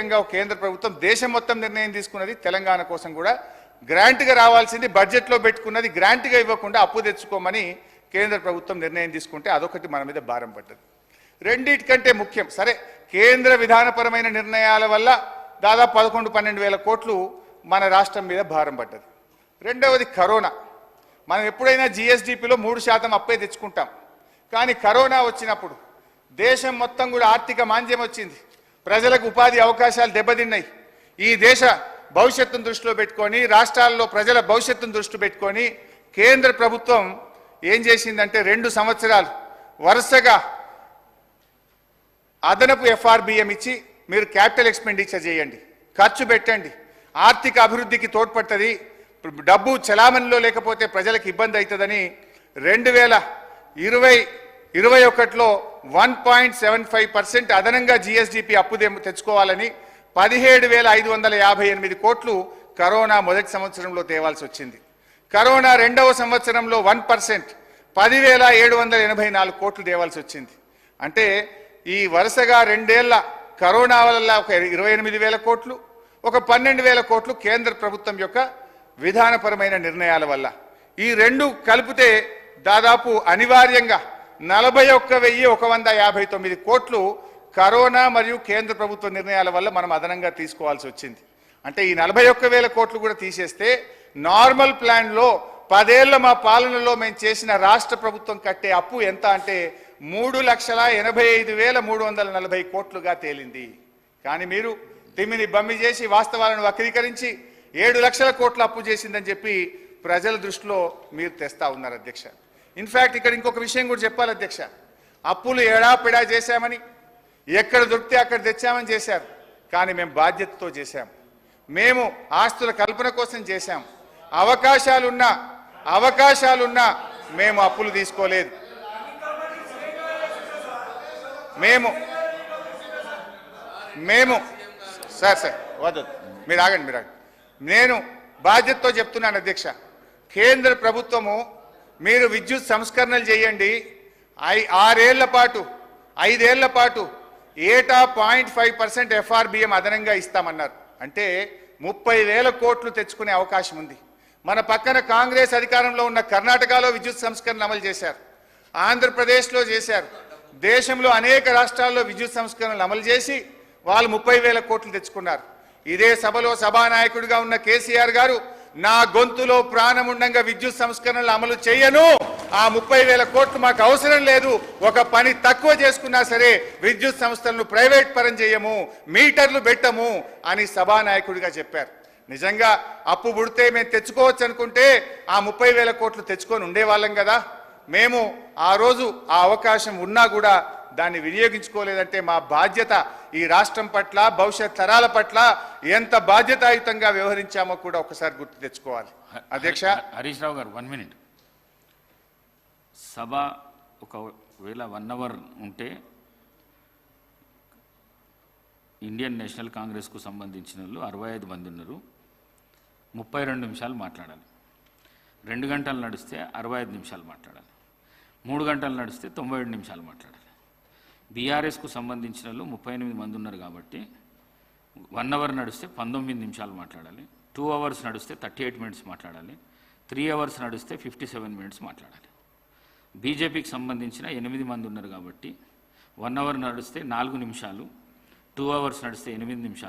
ప్రత్యేకంగా కేంద్ర ప్రభుత్వం దేశం మొత్తం నిర్ణయం తీసుకున్నది తెలంగాణ కోసం కూడా. గ్రాంట్గా రావాల్సింది బడ్జెట్లో పెట్టుకున్నది గ్రాంట్గా ఇవ్వకుండా అప్పు తెచ్చుకోమని కేంద్ర ప్రభుత్వం నిర్ణయం తీసుకుంటే అదొకటి మన మీద భారం పడ్డది. రెండిటికంటే ముఖ్యం సరే కేంద్ర విధానపరమైన నిర్ణయాల వల్ల దాదాపు పదకొండు పన్నెండు వేల కోట్లు మన రాష్ట్రం మీద భారం పడ్డది. రెండవది కరోనా. మనం ఎప్పుడైనా జిఎస్డిపిలో మూడు శాతం అప్పే తెచ్చుకుంటాం. కానీ కరోనా వచ్చినప్పుడు దేశం మొత్తం కూడా ఆర్థిక మాంద్యం వచ్చింది. ప్రజలకు ఉపాధి అవకాశాలు దెబ్బతిన్నాయి. ఈ దేశ భవిష్యత్తును దృష్టిలో పెట్టుకొని రాష్ట్రాల్లో ప్రజల భవిష్యత్తును దృష్టి పెట్టుకొని కేంద్ర ప్రభుత్వం ఏం చేసిందంటే రెండు సంవత్సరాలు వరుసగా అదనపు ఎఫ్ఆర్బిఎం ఇచ్చి మీరు క్యాపిటల్ ఎక్స్పెండిచర్ చేయండి. ఖర్చు పెట్టండి. ఆర్థిక అభివృద్ధికి తోడ్పడుతుంది. డబ్బు చలామణిలో లేకపోతే ప్రజలకు ఇబ్బంది అవుతుందని రెండు వేల ఇరవై ఇరవై ఒకటిలో one point seven five percent అదనంగా జిఎస్డిపి అప్పు తెచ్చుకోవాలని పదిహేడు వేల ఐదు వందల యాభై ఎనిమిది కోట్లు కరోనా మొదటి సంవత్సరంలో తేవాల్సి వచ్చింది. కరోనా రెండవ సంవత్సరంలో వన్ పర్సెంట్ పదివేల ఏడు వందల ఎనభై నాలుగు కోట్లు తేవాల్సి వచ్చింది. అంటే ఈ వరుసగా రెండేళ్ళ కరోనా వల్ల ఒక ఇరవై ఎనిమిది వేల కోట్లు ఒక పన్నెండు వేల కోట్లు కేంద్ర ప్రభుత్వం యొక్క విధానపరమైన నిర్ణయాల వల్ల. ఈ రెండు కలిపితే దాదాపు అనివార్యంగా నలభై ఒక్క వెయ్యి ఒక వంద యాభై తొమ్మిది కోట్లు కరోనా మరియు కేంద్ర ప్రభుత్వ నిర్ణయాల వల్ల మనం అదనంగా తీసుకోవాల్సి వచ్చింది. అంటే ఈ నలభై ఒక్క వేల కోట్లు కూడా తీసేస్తే నార్మల్ ప్లాన్లో పదేళ్ళ మా పాలనలో మేము చేసిన రాష్ట్ర ప్రభుత్వం కట్టే అప్పు ఎంత అంటే మూడు లక్షల ఎనభై ఐదు వేల మూడు వందల నలభై కోట్లుగా తేలింది. కానీ మీరు తిమ్మిని బమ్మి చేసి వాస్తవాలను వక్రీకరించి ఏడు లక్షల కోట్ల అప్పు చేసిందని చెప్పి ప్రజల దృష్టిలో మీరు తెస్తా ఉన్నారు అధ్యక్ష. ఇన్ఫ్యాక్ట్ ఇక్కడ ఇంకొక విషయం కూడా చెప్పాలి అధ్యక్ష. అప్పులు ఎడాపెడా చేశామని ఎక్కడ దొరికితే అక్కడ తెచ్చామని చేశారు. కానీ మేము బాధ్యతతో చేశాం. మేము ఆస్తుల కల్పన కోసం చేశాం. అవకాశాలున్నా అవకాశాలున్నా మేము అప్పులు తీసుకోలేదు. మేము మేము సార్ సార్ వద్దు మీరు ఆగండి మీరు ఆగండి. నేను బాధ్యతతో చెప్తున్నాను అధ్యక్ష. కేంద్ర ప్రభుత్వము మీరు విద్యుత్ సంస్కరణలు చేయండి. ఐ ఆరేళ్ళ పాటు ఐదేళ్ళ పాటు ఏటా పాయింట్ ఫైవ్ పర్సెంట్ ఎఫ్ఆర్బిఎం అదనంగా ఇస్తామన్నారు. అంటే ముప్పై వేల కోట్లు తెచ్చుకునే అవకాశం ఉంది. మన పక్కన కాంగ్రెస్ అధికారంలో ఉన్న కర్ణాటకలో విద్యుత్ సంస్కరణ అమలు చేశారు. ఆంధ్రప్రదేశ్లో చేశారు. దేశంలో అనేక రాష్ట్రాల్లో విద్యుత్ సంస్కరణలు అమలు చేసి వాళ్ళు ముప్పై వేల కోట్లు తెచ్చుకున్నారు. ఇదే సభలో సభానాయకుడిగా ఉన్న కేసీఆర్ గారు నా గొంతులో ప్రాణం ఉండగా విద్యుత్ సంస్కరణలు అమలు చేయను. ఆ ముప్పై వేల కోట్లు మాకు అవసరం లేదు. ఒక పని తక్కువ చేసుకున్నా సరే విద్యుత్ సంస్థలను ప్రైవేట్ పరం చేయము మీటర్లు పెట్టము అని సభానాయకుడిగా చెప్పారు. నిజంగా అప్పు పుడితే మేము తెచ్చుకోవచ్చు అనుకుంటే ఆ ముప్పై వేల కోట్లు తెచ్చుకొని ఉండేవాళ్ళం కదా. మేము ఆ రోజు ఆ అవకాశం ఉన్నా కూడా దాన్ని వినియోగించుకోలేదంటే మా బాధ్యత ఈ రాష్ట్రం పట్ల భవిష్యత్ తరాల పట్ల ఎంత బాధ్యతాయుతంగా వ్యవహరించామో కూడా ఒకసారి గుర్తు తెచ్చుకోవాలి. అధ్యక్ష? హరీష్ రావు గారు వన్ మినిట్. సభ ఒకవేళ వన్ అవర్ ఉంటే ఇండియన్ నేషనల్ కాంగ్రెస్కు సంబంధించిన వాళ్ళు అరవై ఐదు మంది ఉన్నారు. ముప్పై రెండు నిమిషాలు మాట్లాడాలి. రెండు గంటలు నడిస్తే అరవై ఐదు నిమిషాలు మాట్లాడాలి. మూడు గంటలు నడిస్తే తొంభై ఏడు నిమిషాలు మాట్లాడాలి. బీఆర్ఎస్కు సంబంధించిన వాళ్ళు ముప్పై ఎనిమిది మంది ఉన్నారు కాబట్టి వన్ అవర్ నడిస్తే పంతొమ్మిది నిమిషాలు మాట్లాడాలి టూ అవర్స్ నడిస్తే థర్టీ ఎయిట్ మినిట్స్ మాట్లాడాలి త్రీ అవర్స్ నడిస్తే ఫిఫ్టీ సెవెన్ మినిట్స్ మాట్లాడాలి. బీజేపీకి సంబంధించిన ఎనిమిది మంది ఉన్నారు కాబట్టి వన్ అవర్ నడిస్తే నాలుగు నిమిషాలు టూ అవర్స్ నడిస్తే ఎనిమిది నిమిషాలు.